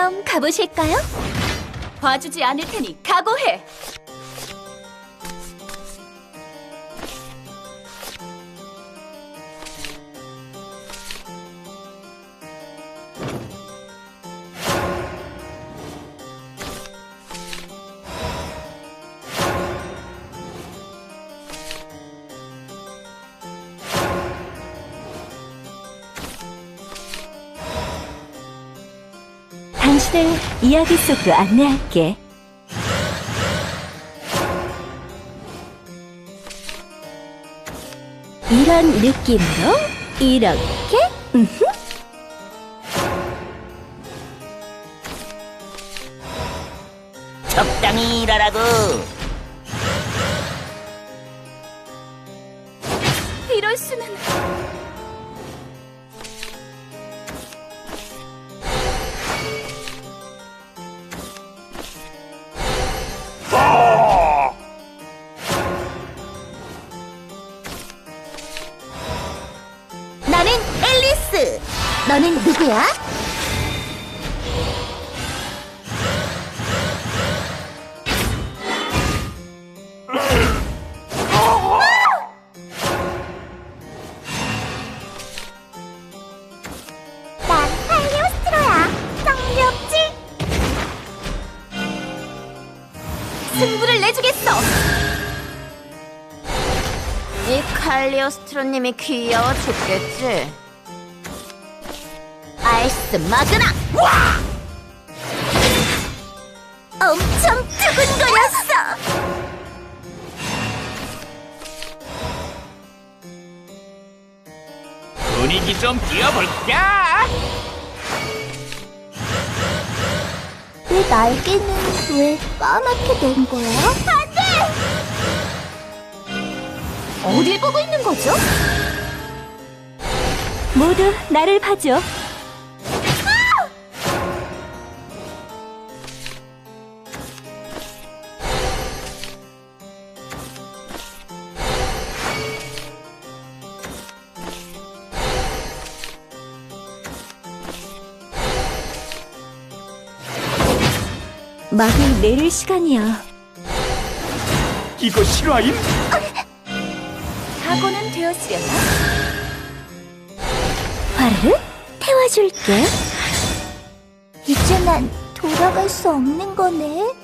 그럼 가보실까요? 봐주지 않을 테니 각오해. 당신을 이야기 속으로 안내할게. 이런 느낌으로 이렇게. 적당히 일하라고. 이럴 수는. 나는 앨리스. 너는 누구야? 승부를 내주겠어. 이 칼리오스트로님이 귀여워 죽겠지. 아이스 마그나! 엄청 두근거렸어! 분위기 좀 띄워볼까? 내 날개는 왜 까맣게 된 거야? 안 돼! 어딜 보고 있는 거죠? 모두 나를 봐줘. 막을 내릴 시간이야. 이거 실화임? 각오는 되었으려나? 화르 태워줄게. 이제 난 돌아갈 수 없는 거네.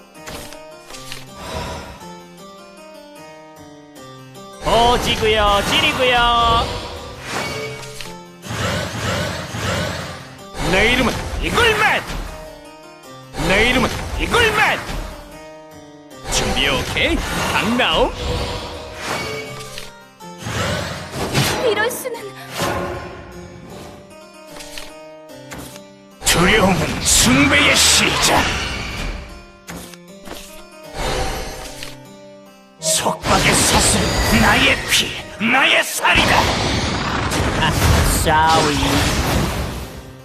보지구요, 지리구요. 내 이름은 이글맨. 내 이름은 이글맨. 준비 오케이? 강나옴. 이럴 수는. 두려움은 숭배의 시작. 속박의 사슬, 나의 피, 나의 살이다. 싸위.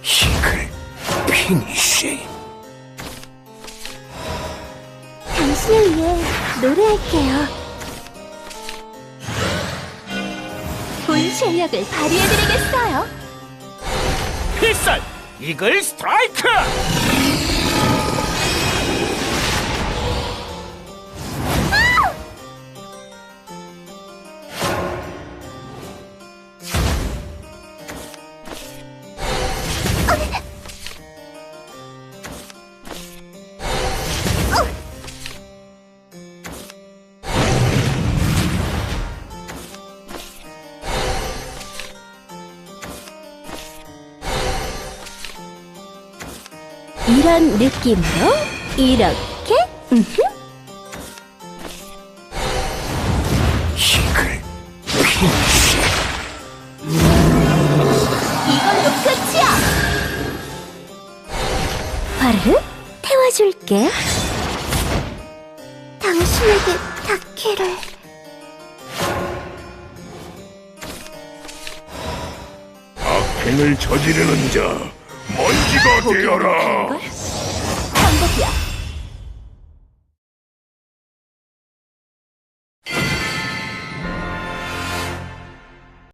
이글 피니쉬. 당신을 위해 노래할게요. 실력을 발휘해드리겠어요. 필살 이글 스트라이크. 이런 느낌으로 이렇게 피니쉬. 이걸로 끝이야. 화르 태워줄게. 당신에게 닿기를. 악행을 저지르는 자 먼지가 되어라. 방법이야.